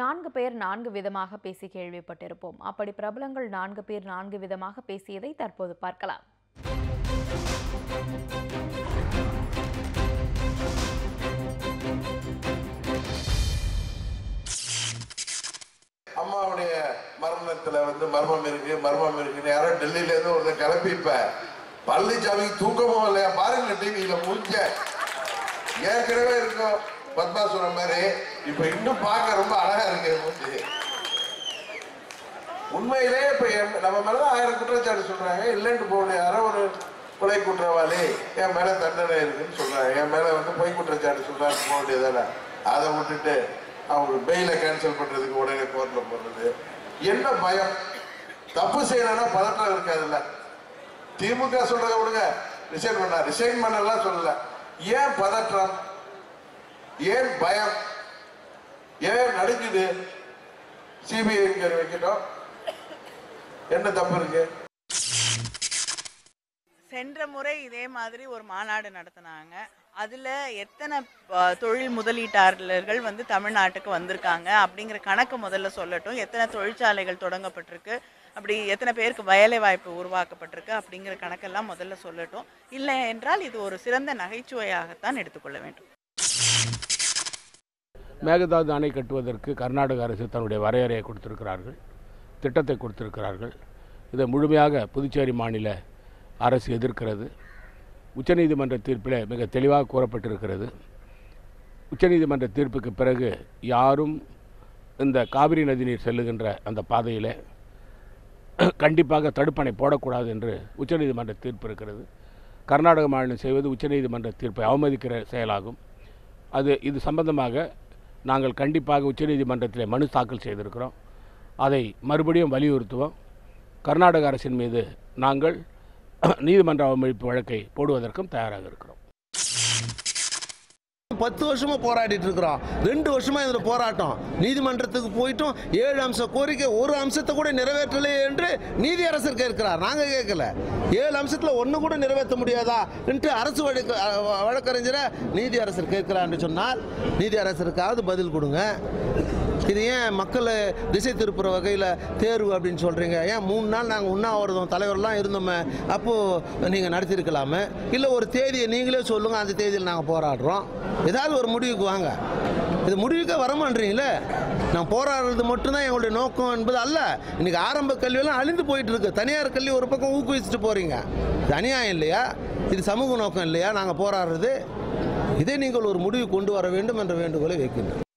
நான்கு பேர் நான்கு விதமாக பேசி கேள்விப்பட்டிருப்போம். அப்படி பிரபலங்கள் நான்கு பேர் நான்கு விதமாக பேசியதை தற்போது பார்க்கலாம். அம்மாவுடைய மரணத்துல வந்து மர்மம் இருக்கு மர்மம் இருக்குன்னு யாரோ டெல்லியில இருந்து ஒருத்தர் கிளப்பிப்ப இப்ப பழனிசாமிக்கு தூக்கமும் இல்லையா? பாருங்க டிவியில முடிஞ்ச. ஏற்கனவே இருக்கும். பத்மா சொன்ன மாதிரி இப்ப இன்னும் பார்க்க ரொம்ப அழகா இருக்கு மூஞ்சி. உண்மையிலே இப்ப என் நம்ம மேலதான் ஆயிரம் குற்றச்சாட்டு சொல்றாங்க. இல்லைன்னு போகணும். யாரோ ஒரு கொலை குற்றவாளி என் மேல தண்டனை இருக்குன்னு சொல்றாங்க. என் மேல வந்து பொய் குற்றச்சாட்டு சொல்றாங்க போக வேண்டியதானே அதை விட்டுட்டு அவங்க பெயில கேன்சல் பண்றதுக்கு உடனே கோர்ட்ல போடுறது என்ன பயம்? தப்பு செய்யணும்னா பதட்டம் இருக்காதுல்ல. திமுக சொல்றதை விடுங்க. ரிசைன் பண்ண ரிசைன் பண்ணலாம் சொல்லல. ஏன் பதற்றம்? ஏன் பயம்? ஏன் நடுக்குது சிபிஐ வைக்கட்டும். என்ன தப்பு இருக்கு? சென்ற முறை இதே மாதிரி ஒரு மாநாடு நடத்தினாங்க. அதில் எத்தனை தொழில் முதலீட்டாளர்கள் வந்து தமிழ்நாட்டுக்கு வந்திருக்காங்க அப்படிங்கிற கணக்கு முதல்ல சொல்லட்டும். எத்தனை தொழிற்சாலைகள் தொடங்கப்பட்டிருக்கு அப்படி எத்தனை பேருக்கு வேலை வாய்ப்பு உருவாக்கப்பட்டிருக்கு அப்படிங்கிற கணக்கெல்லாம் முதல்ல சொல்லட்டும். இல்லை என்றால் இது ஒரு சிறந்த நகைச்சுவையாகத்தான் எடுத்துக்கொள்ள வேண்டும். மேகதாது அணை கட்டுவதற்கு கர்நாடக அரசு தன்னுடைய வரையறையை கொடுத்திருக்கிறார்கள் திட்டத்தை கொடுத்திருக்கிறார்கள். இதை முழுமையாக புதுச்சேரி மாநில அரசு எதிர்க்கிறது. உச்சநீதிமன்ற தீர்ப்பில் மிக தெளிவாக கூறப்பட்டிருக்கிறது. உச்சநீதிமன்ற தீர்ப்புக்கு பிறகு யாரும் இந்த காவிரி நதி நீர் செல்லுகின்ற அந்த பாதையில் கண்டிப்பாக தடுப்பணை போடக்கூடாது என்று உச்சநீதிமன்ற தீர்ப்பு இருக்கிறது. கர்நாடக மாநிலம் செய்வது உச்சநீதிமன்ற தீர்ப்பை அவமதிக்கிற செயலாகும். அது இது சம்பந்தமாக நாங்கள் கண்டிப்பாக உச்சநீதிமன்றத்தில் மனு தாக்கல் செய்திருக்கிறோம். அதை மறுபடியும் வலியுறுத்துவோம். கர்நாடக அரசின் மீது நாங்கள் நீதிமன்ற அவமதிப்பு வழக்கை போடுவதற்கும் தயாராக இருக்கிறோம். பத்து வருஷமா போராடிட்டு இருக்கிறோம். ரெண்டு வருஷமா இதில் போராட்டம். நீதிமன்றத்துக்கு போயிட்டும். ஏழு அம்ச கோரிக்கை ஒரு அம்சத்தை கூட நிறைவேற்றலையே என்று நீதியரசர் கேட்கிறார். நாங்கள் கேட்கல. ஏழு அம்சத்தில் ஒன்று கூட நிறைவேற்ற முடியாதா? என்று அரசு வழக்கு வழக்கறிஞரை வழக்கறிஞரை நீதியரசர் கேட்கிறார் என்று சொன்னால் நீதி அரசருக்காவது பதில் கொடுங்க. இது ஏன் மக்களை திசை திருப்புற வகையில் தேர்வு அப்படின்னு சொல்கிறீங்க ஏன் மூணு நாள் நாங்கள் உண்ணாவிரதம் தலைவர்லாம் இருந்தோமே அப்போது நீங்கள் நடத்தியிருக்கலாமே? இல்லை ஒரு தேதியை நீங்களே சொல்லுங்கள் அந்த தேதியில் நாங்கள் போராடுறோம். ஏதாவது ஒரு முடிவுக்கு வாங்க. இது முடிவுக்கே வரமாட்டீங்களே? நான் போராடுறது மட்டும்தான் எங்களுடைய நோக்கம் என்பது அல்ல. இன்னைக்கு ஆரம்ப கல்வியெல்லாம் அழிந்து போயிட்டு இருக்கு தனியார் கல்வி ஒரு பக்கம் ஊக்குவிச்சுட்டு போறீங்க. இது அநியாயம் இல்லையா? இது சமூக நோக்கம் இல்லையா? நாங்கள் போராடுறது. இதை நீங்கள் ஒரு முடிவு கொண்டு வர வேண்டும் என்ற வேண்டுகோளை வைக்கின்றோம்.